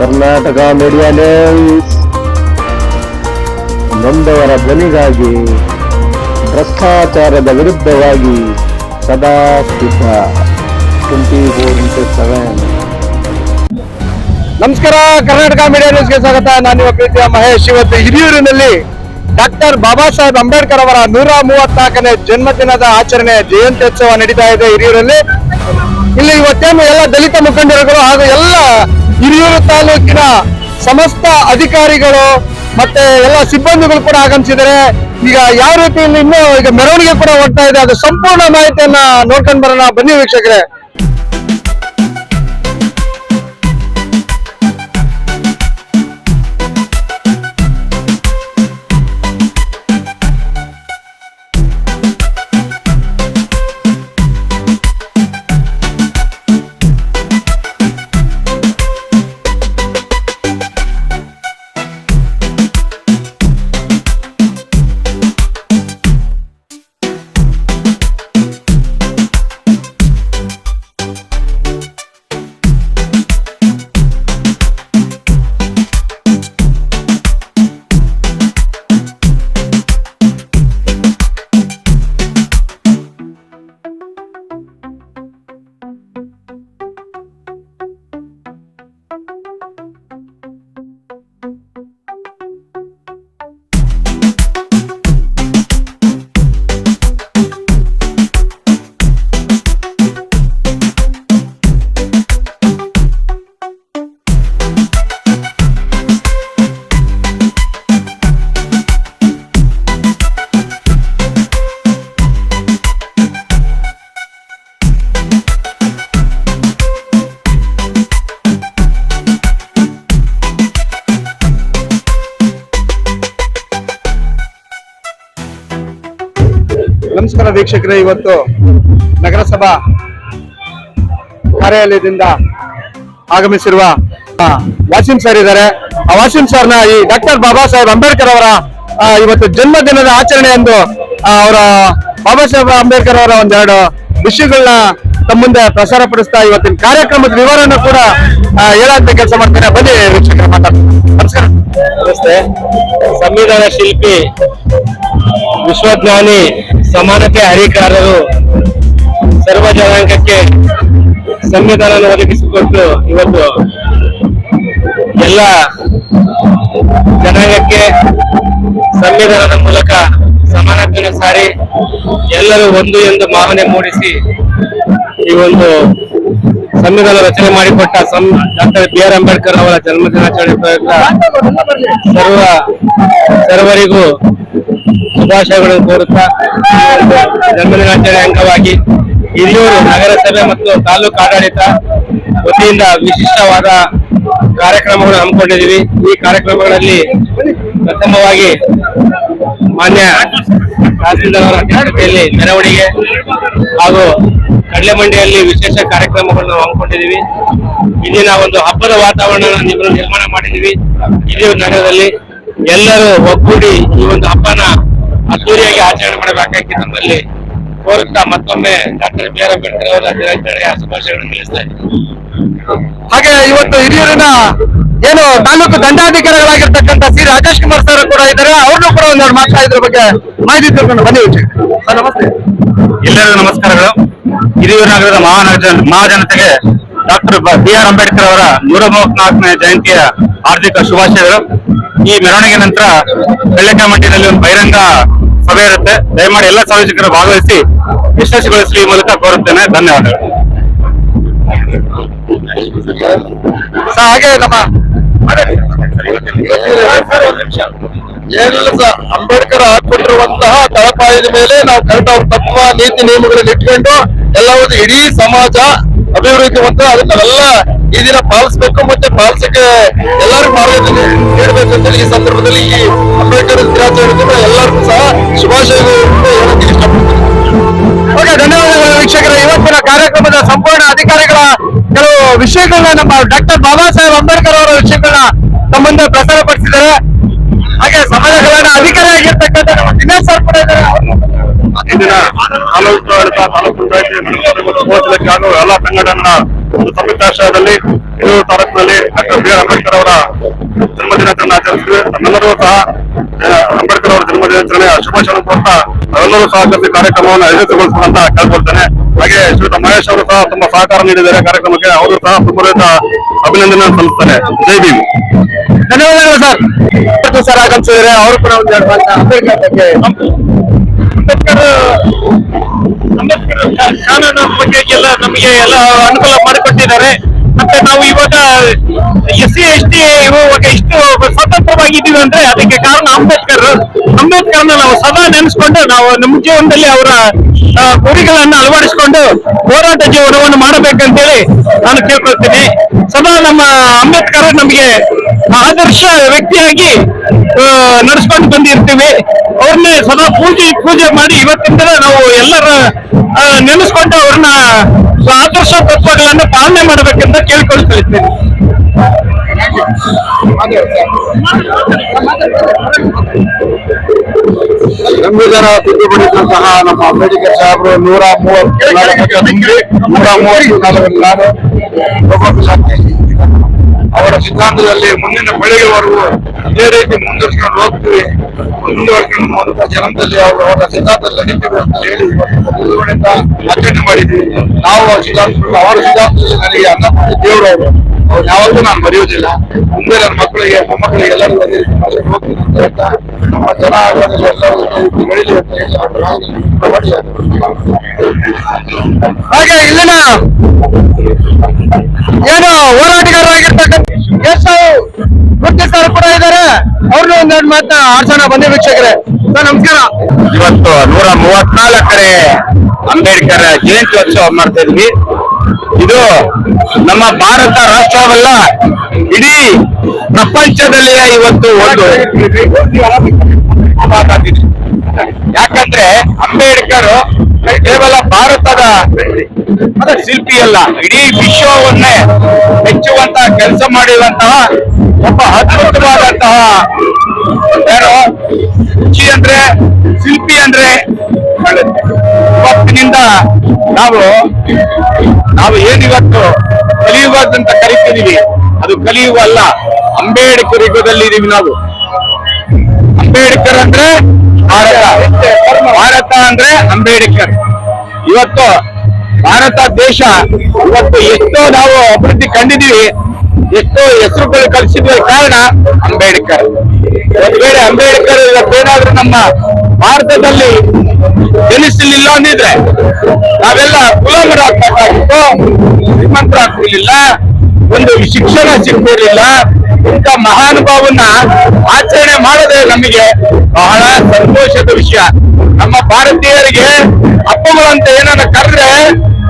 Karnataka media news ನೊಂದವರ ಧ್ವನಿಗಾಗಿ, ಭ್ರಷ್ಟಾಚಾರದ ವಿರುದ್ಧವಾಗಿ ಸದಾ ಸಿದ್ಧ. ಟ್ವೆಂಟಿ ಫೋರ್ ಇಂಟು ಸೆವೆನ್ ನಮಸ್ಕಾರ, ಕರ್ನಾಟಕ ಮೀಡಿಯಾ ನ್ಯೂಸ್ಗೆ ಸ್ವಾಗತ. ನಾನು ಪ್ರೀತಿಯ ಮಹೇಶ್. ಇವತ್ತು ಹಿರಿಯೂರಿನಲ್ಲಿ ಡಾಕ್ಟರ್ ಬಾಬಾ ಸಾಹೇಬ್ ಅಂಬೇಡ್ಕರ್ ಅವರ ನೂರ ಮೂವತ್ನಾಲ್ಕನೇ ಜನ್ಮದಿನದ ಆಚರಣೆ ಜಯಂತ್ಯೋತ್ಸವ ನಡೀತಾ ಇದೆ ಹಿರಿಯೂರಲ್ಲಿ. ಇಲ್ಲಿ ಇವತ್ತೇನು ಎಲ್ಲ ದಲಿತ ಮುಖಂಡರುಗಳು ಹಾಗೂ ಎಲ್ಲ ಹಿರಿಯೂರು ತಾಲೂಕಿನ ಸಮಸ್ತ ಅಧಿಕಾರಿಗಳು ಮತ್ತೆ ಎಲ್ಲ ಸಿಬ್ಬಂದಿಗಳು ಕೂಡ ಆಗಮಿಸಿದ್ದಾರೆ. ಈಗ ಯಾವ ರೀತಿಯಲ್ಲಿ ಇನ್ನೂ ಈಗ ಮೆರವಣಿಗೆ ಕೂಡ ಹೋಗ್ತಾ ಇದೆ. ಅದು ಸಂಪೂರ್ಣ ಮಾಹಿತಿಯನ್ನ ನೋಡ್ಕೊಂಡು ಬರೋಣ. ಬನ್ನಿ ವೀಕ್ಷಕರೇ. ನಮಸ್ಕಾರ ವೀಕ್ಷಕರೇ, ಇವತ್ತು ನಗರಸಭಾ ಕಾರ್ಯಾಲಯದಿಂದ ಆಗಮಿಸಿರುವ ವಾಸಿಂ ಸರ್ ಇದ್ದಾರೆ. ಆ, ವಾಸಿಂ ಸರ್ನ ಈ ಡಾಕ್ಟರ್ ಬಾಬಾ ಸಾಹೇಬ್ ಅಂಬೇಡ್ಕರ್ ಅವರ ಇವತ್ತು ಜನ್ಮದಿನದ ಆಚರಣೆ ಎಂದು ಅವರ ಬಾಬಾ ಸಾಹೇಬ್ ಅಂಬೇಡ್ಕರ್ ಅವರ ಒಂದೆರಡು ವಿಷಯಗಳನ್ನ ತಮ್ಮ ಮುಂದೆ ಪ್ರಸಾರ ಪಡಿಸ್ತಾ ಇವತ್ತಿನ ಕಾರ್ಯಕ್ರಮದ ವಿವರವನ್ನು ಕೂಡ ಹೇಳಂತ ಕೆಲಸ ಮಾಡ್ತಾರೆ ಬನ್ನಿ ವೀಕ್ಷಕರ ನಮಸ್ಕಾರ. ನಮಸ್ತೆ. ಸಂವಿಧಾನ ಶಿಲ್ಪಿ ವಿಶ್ವಜ್ಞಾನಿ ಸಮಾನತೆ ಹರಿಕಾರರು ಸರ್ವ ಜನಾಂಗಕ್ಕೆ ಸಂವಿಧಾನ ಒದಗಿಸಿಕೊಟ್ಟು ಇವತ್ತು ಎಲ್ಲ ಜನಾಂಗಕ್ಕೆ ಸಂವಿಧಾನದ ಮೂಲಕ ಸಮಾನತೆಯನ್ನು ಸಾರಿ ಎಲ್ಲರೂ ಒಂದು ಎಂದು ಭಾವನೆ ಮೂಡಿಸಿ ಈ ಒಂದು ಸಂವಿಧಾನ ರಚನೆ ಮಾಡಿಕೊಟ್ಟ ಡಾಕ್ಟರ್ ಬಿ ಆರ್ ಅಂಬೇಡ್ಕರ್ ಅವರ ಜನ್ಮದಿನಾಚರಣೆ ಪ್ರಯುಕ್ತ ಸರ್ವ, ಸರ್ವರಿಗೂ ಶುಭಾಶಯಗಳನ್ನು ಕೋರುತ್ತಾ ಜನ್ಮದಿನಾಚರಣೆ ಅಂಗವಾಗಿ ಹಿರಿಯೂರು ನಗರಸಭೆ ಮತ್ತು ತಾಲೂಕು ಆಡಳಿತ ವತಿಯಿಂದ ವಿಶಿಷ್ಟವಾದ ಕಾರ್ಯಕ್ರಮಗಳನ್ನು ಹಮ್ಮಿಕೊಂಡಿದ್ದೀವಿ. ಈ ಕಾರ್ಯಕ್ರಮಗಳಲ್ಲಿ ಪ್ರಥಮವಾಗಿ ಮಾನ್ಯ ತಹಸೀಲ್ದಾರ್ ಅವರ ಅಧ್ಯಕ್ಷತೆಯಲ್ಲಿ ಮೆರವಣಿಗೆ ಹಾಗೂ ಕಡಲೆಮಂಡಿಯಲ್ಲಿ ವಿಶೇಷ ಕಾರ್ಯಕ್ರಮಗಳನ್ನು ಹಮ್ಮಿಕೊಂಡಿದ್ದೀವಿ. ಇಲ್ಲಿನ ಒಂದು ಹಬ್ಬದ ವಾತಾವರಣ ನಿರ್ಮಾಣ ಮಾಡಿದ್ದೀವಿ. ಹಿರಿಯೂರು ನಗರದಲ್ಲಿ ಎಲ್ಲರೂ ಒಗ್ಗೂಡಿ ಈ ಒಂದು ಹಬ್ಬನ ನಮ್ಮಲ್ಲಿ ಕೋರುತ್ತಾ ಮತ್ತೊಮ್ಮೆ ಡಾಕ್ಟರ್ ಬಿ ಆರ್ ಅಂಬೇಡ್ಕರ್ ಅವರ ದಿನಾಚರಣೆಯ ಶುಭಾಶಯಗಳನ್ನು ತಿಳಿಸ್ತಾ ಇದ್ದೀನಿ ಹಾಗೆ ಇವತ್ತು ಹಿರಿಯೂರಿನ ಏನು ತಾಲೂಕು ದಂಡಾಧಿಕಾರಿಗಳಾಗಿರ್ತಕ್ಕಂಥ ಸಿ ರಾಜೇಶ್ ಕುಮಾರ್ ಸರ್ ಕೂಡ ಇದ್ದಾರೆ. ಅವ್ರನ್ನೂ ಕೂಡ ಒಂದೆರಡು ಮಾತಾ ಇದ್ರ ಬಗ್ಗೆ ಮಾಹಿತಿ ತಿಳ್ಕೊಂಡು ಬನ್ನಿ. ಸರ್ ನಮಸ್ತೆ. ಎಲ್ಲರಿಗೂ ನಮಸ್ಕಾರಗಳು. ಹಿರಿಯೂರು ನಗರದ ಮಹಾನಗರ ಮಹಾಜನತೆಗೆ ಡಾಕ್ಟರ್ ಬಿ ಆರ್ ಅಂಬೇಡ್ಕರ್ ಅವರ ನೂರ ಮೂವತ್ನಾಲ್ಕನೇ ಜಯಂತಿಯ ಹಾರ್ದಿಕ ಶುಭಾಶಯಗಳು. ಈ ಮೆರವಣಿಗೆ ನಂತರ ಬೆಳ್ಳಕಮಟ್ಟಿನಲ್ಲಿ ಒಂದು ಬಹಿರಂಗ ಸಭೆ ಇರುತ್ತೆ. ದಯಮಾಡಿ ಎಲ್ಲ ಸಾರ್ವಜನಿಕರು ಭಾಗವಹಿಸಿ ಯಶಸ್ವಿಗೊಳಿಸಲಿ ಮೂಲಕ ಕೋರುತ್ತೇನೆ. ಧನ್ಯವಾದಗಳು. ಹಾಗೆ ನಮ್ಮ ಏನಿಲ್ಲ ಸರ್, ಅಂಬೇಡ್ಕರ್ ಹಾಕ್ಬಿಟ್ಟಿರುವಂತಹ ತಳಪಾಯದ ಮೇಲೆ ನಾವು ಕರೆಕ್ಟ್ ತತ್ವ, ನೀತಿ, ನಿಯಮಗಳನ್ನ ಇಟ್ಕೊಂಡು ಎಲ್ಲ ಒಂದು ಇಡೀ ಸಮಾಜ ಅಭಿವೃದ್ಧಿ ಹೊಂದ ಅದನ್ನ ಈ ದಿನ ಪಾಲಿಸ್ಬೇಕು ಮತ್ತೆ ಪಾಲಿಸಕ್ಕೆ ಎಲ್ಲರೂ ಮಾರ್ಗದಲ್ಲಿ ನೀಡಬೇಕು ಅಂತ ಈ ಸಂದರ್ಭದಲ್ಲಿ ಈ ಅಂಬೇಡ್ಕರ್ ದಿನಾಚರಣೆ ಎಲ್ಲರಿಗೂ ಸಹ ಶುಭಾಶಯಗಳು ಹೇಳಕ್ಕೆ ಇಷ್ಟಪಡ್ತೀನಿ. ಓಕೆ, ಧನ್ಯವಾದಗಳು ವೀಕ್ಷಕರ. ಇವತ್ತಿನ ಕಾರ್ಯಕ್ರಮದ ಸಂಪೂರ್ಣ ಅಧಿಕಾರಿಗಳ ಕೆಲವು ವಿಷಯಗಳನ್ನ ನಮ್ಮ ಡಾಕ್ಟರ್ ಬಾಬಾ ಸಾಹೇಬ್ ಅಂಬೇಡ್ಕರ್ ಅವರ ವಿಷಯಗಳನ್ನ ನಮ್ಮ ಮುಂದೆ ಪ್ರಸಾರ ಪಡಿಸಿದ್ದಾರೆ ಹಾಗೆ ಸಮಾಜ ಕಲ್ಯಾಣ ಅಧಿಕಾರಿ ದಿನ ತಾಲೂಕು ಆಡಳಿತ ತಾಲೂಕು ಪಂಚಾಯತಿ ಮತ್ತು ಹಾಗೂ ಎಲ್ಲ ಸಂಘಟನೆಗಳ ಒಂದು ಸಂಯುಕ್ತಾಶ್ರಯದಲ್ಲಿ ಹಿರಿಯೂರು ತಾಲೂಕಿನಲ್ಲಿ ಡಾಕ್ಟರ್ ಬಿ ಆರ್ ಅಂಬೇಡ್ಕರ್ ಅವರ ಜನ್ಮದಿನಾಚರಣೆ ಆಚರಿಸಿದ್ವಿ. ನಮ್ಮೆಲ್ಲರೂ ಸಹ ಅಂಬೇಡ್ಕರ್ ಅವರ ಜನ್ಮದಿನಾಚರಣೆಯ ಶುಭಾಶಯ ಕೋರ್ತಾ ನಾವೆಲ್ಲರೂ ಸಹ ಕಾರ್ಯಕ್ರಮವನ್ನು ಆಯೋಜಿತಗೊಳಿಸುವಂತ ಕೇಳ್ಕೊಳ್ತೇನೆ ಹಾಗೆ ಶ್ರೀಯುತ ಮಹೇಶ್ ಅವರು ಸಹ ತುಂಬಾ ಸಹಕಾರ ನೀಡಿದ್ದಾರೆ. ಕಾರ್ಯಕ್ರಮಕ್ಕೆ ಅವರು ಸಹ ತುಂಬಾ ಅಭಿನಂದನೆ ಸಲ್ಲಿಸ್ತಾರೆ. ಜೈ ಭೀಮ್. ಧನ್ಯವಾದಗಳು ಸರ್. ಸರ್ ಆಗಮಿಸಿದ್ರೆ ಅವರು ಕೂಡ ಒಂದು ಅಂಬೇಡ್ಕರ್ ಬಗ್ಗೆ ಅಂಬೇಡ್ಕರ್ ಅಂಬೇಡ್ಕರ್ ಕಾನೂನು ಬಗ್ಗೆ ಎಲ್ಲ ನಮಗೆ ಎಲ್ಲ ಅನುಕೂಲ ಮಾಡಿಕೊಟ್ಟಿದ್ದಾರೆ. ಮತ್ತೆ ನಾವು ಇವಾಗ, ಎಸ್ ಸಿ, ಎಸ್ ಟಿ, ಇವಾಗ ಇಷ್ಟು ಸ್ವತಂತ್ರವಾಗಿದ್ದೀವಿ ಅಂದ್ರೆ ಅದಕ್ಕೆ ಕಾರಣ ಅಂಬೇಡ್ಕರ್. ಅಂಬೇಡ್ಕರ್ನ ನಾವು ಸದಾ ನೆನೆಸ್ಕೊಂಡು ನಾವು ನಮ್ಮ ಜೀವನದಲ್ಲಿ ಅವರ ಗುರಿಗಳನ್ನ ಅಳವಡಿಸಿಕೊಂಡು ಹೋರಾಟ ಜೀವನವನ್ನು ಮಾಡಬೇಕಂತೇಳಿ ನಾನು ಕೇಳ್ಕೊಳ್ತೀನಿ. ಸದಾ ನಮ್ಮ ಅಂಬೇಡ್ಕರ್ ನಮಗೆ ಆದರ್ಶ ವ್ಯಕ್ತಿಯಾಗಿ ನಡೆಸ್ಕೊಂಡು ಬಂದಿರ್ತೀವಿ. ಅವ್ರನ್ನೇ ಸದಾ ಪೂಜೆ ಪೂಜೆ ಮಾಡಿ ಇವತ್ತಿಂದ ನಾವು ಎಲ್ಲರ ನೆನೆಸ್ಕೊಂಡು ಅವ್ರನ್ನ ಪಾಲನೆ ಮಾಡಬೇಕೆಂತ ಕೇಳ್ಕೊಳ್ತಿರ್ತೀನಿ ಸಂವಿಧಾನ ತಿದ್ದುಪಡಿಸಿದಂತಹ ನಮ್ಮ ಅಂಬೇಡ್ಕರ್ ಸಾಹೇಬರು ನೂರ ಮೂವತ್ತು ನೂರ ಮೂವತ್ತು ನಾಲ್ಕು. ಅವರ ಸಿದ್ಧಾಂತದಲ್ಲಿ ಮುಂದಿನ ಪೀಳಿಗೆವರೆಗೂ ಇದೇ ರೀತಿ ಮುಂದುವರ್ಸ್ಕೊಂಡು ಹೋಗ್ತೀವಿ. ಮುಂದುವರ್ಸ್ಕೊಂಡು ಮೊದಲ ಜನದಲ್ಲಿ ಅವರು ಅವರ ಸಿದ್ಧಾಂತದಲ್ಲಿ ನಿಂತಿವೆ ಅಂತ ಹೇಳಿ ಮುಂದುವರಿಂದ ಆಚರಣೆ ಮಾಡಿದ್ವಿ ನಾವು ಅವರ ಸಿದ್ಧಾಂತಗಳು, ಅವರ ಸಿದ್ಧಾಂತದಲ್ಲಿ ನನಗೆ ಅನ್ನ ದೇವರು ಅವರು. ಅವ್ರು ಯಾವತ್ತೂ ನಾನು ಮರೆಯೋದಿಲ್ಲ ಮುಂದೆ ನನ್ನ ಮಕ್ಕಳಿಗೆ, ಮೊಮ್ಮಕ್ಕಳಿಗೆ ಎಲ್ಲರಿಗೂ ಅದೇ ರೀತಿ ಹೋಗ್ತೀನಿ ಅಂತ ಹೇಳ್ತಾ, ನಮ್ಮ ಜನ ಆಗೋದ್ರಲ್ಲಿ ಎಲ್ಲರೂ ಅಂತ ಹೇಳಿ ಹಾಗೆ ಇಲ್ಲಿನ ಏನು ಹೋರಾಟಗಾರರಾಗಿರ್ತಕ್ಕಂಥ ಎಸ್ ಸರ್ ಕೂಡ ಇದ್ದಾರೆ. ಅವ್ರನ್ನ ಒಂದೆರಡು ಮಾತನ್ನ ಆಡ್ಸೋಣ ಬನ್ನಿ ವೀಕ್ಷಕರೇ. ಸರ್, ನಮಸ್ಕಾರ. ಇವತ್ತು ನೂರ ಮೂವತ್ನಾಲ್ಕನೇ ಅಂಬೇಡ್ಕರ್ ಜಯಂತ್ಯೋತ್ಸವ ಮಾಡ್ತಾ ಇದ್ವಿ. ಇದು ನಮ್ಮ ಭಾರತ ರಾಷ್ಟ್ರವಲ್ಲ, ಇಡೀ ಪ್ರಪಂಚದಲ್ಲಿಯೇ ಇವತ್ತು ಒಂದು ಯಾಕಂದ್ರೆ ಅಂಬೇಡ್ಕರ್ ಕೇವಲ ಭಾರತದ ಶಿಲ್ಪಿ ಅಲ್ಲ ಇಡೀ ವಿಶ್ವವನ್ನೇ ಮೆಚ್ಚುವಂತಹ ಕೆಲಸ ಮಾಡಿರುವಂತಹ ಒಬ್ಬ ಅದ್ಭುತವಾದಂತಹ ಯಾರು? ರುಚಿ ಅಂದ್ರೆ ಶಿಲ್ಪಿ ಅಂದ್ರೆ ಇವತ್ತಿನಿಂದ ನಾವು ನಾವು ಏನಿವತ್ತು ಕಲಿಯುಗ ಅಂತ ಕರಿತಿದೀವಿ ಅದು ಕಲಿಯುವ ಅಲ್ಲ, ಅಂಬೇಡ್ಕರ್ ಯುಗದಲ್ಲಿದ್ದೀವಿ ನಾವು. ಅಂಬೇಡ್ಕರ್ ಅಂದ್ರೆ ಭಾರತ. ಭಾರತ ಅಂದ್ರೆ ಅಂಬೇಡ್ಕರ್. ಇವತ್ತು ಭಾರತ ದೇಶ ಇವತ್ತು ಎಷ್ಟೋ ನಾವು ಅಭಿವೃದ್ಧಿ ಕಂಡಿದೀವಿ ಎಷ್ಟೋ ಹೆಸರುಗಳು ಕಲಿಸಿದ ಕಾರಣ ಅಂಬೇಡ್ಕರ್. ಒಂದು ವೇಳೆ ಅಂಬೇಡ್ಕರ್ ಇವತ್ತೇನಾದ್ರೂ ನಮ್ಮ ಭಾರತದಲ್ಲಿ ಜನಿಸಲಿಲ್ಲ ಅಂದಿದ್ರೆ ನಾವೆಲ್ಲ ಗುಲಾಮರಾಗ್ಬೇಕಾಗಿತ್ತು ಶ್ರೀಮಂತರಾಗ್ತಿರ್ಲಿಲ್ಲ ಒಂದು ಶಿಕ್ಷಣ ಸಿಗ್ತಿರ್ಲಿಲ್ಲ. ಇಂಥ ಮಹಾನುಭಾವನ್ನ ಆಚರಣೆ ಮಾಡದೆ ನಮಗೆ ಬಹಳ ಸಂತೋಷದ ವಿಷಯ. ನಮ್ಮ ಭಾರತೀಯರಿಗೆ ಹಬ್ಬಗಳಂತ ಏನನ್ನ ಕರೆದ್ರೆ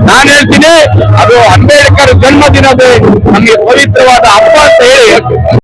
ನಾನು ಹೇಳ್ತೀನಿ ಅದು ಅಂಬೇಡ್ಕರ್ ಜನ್ಮದಿನದ ನಮಗೆ ಪವಿತ್ರವಾದ ಹಬ್ಬ ಅಂತ ಹೇಳಿ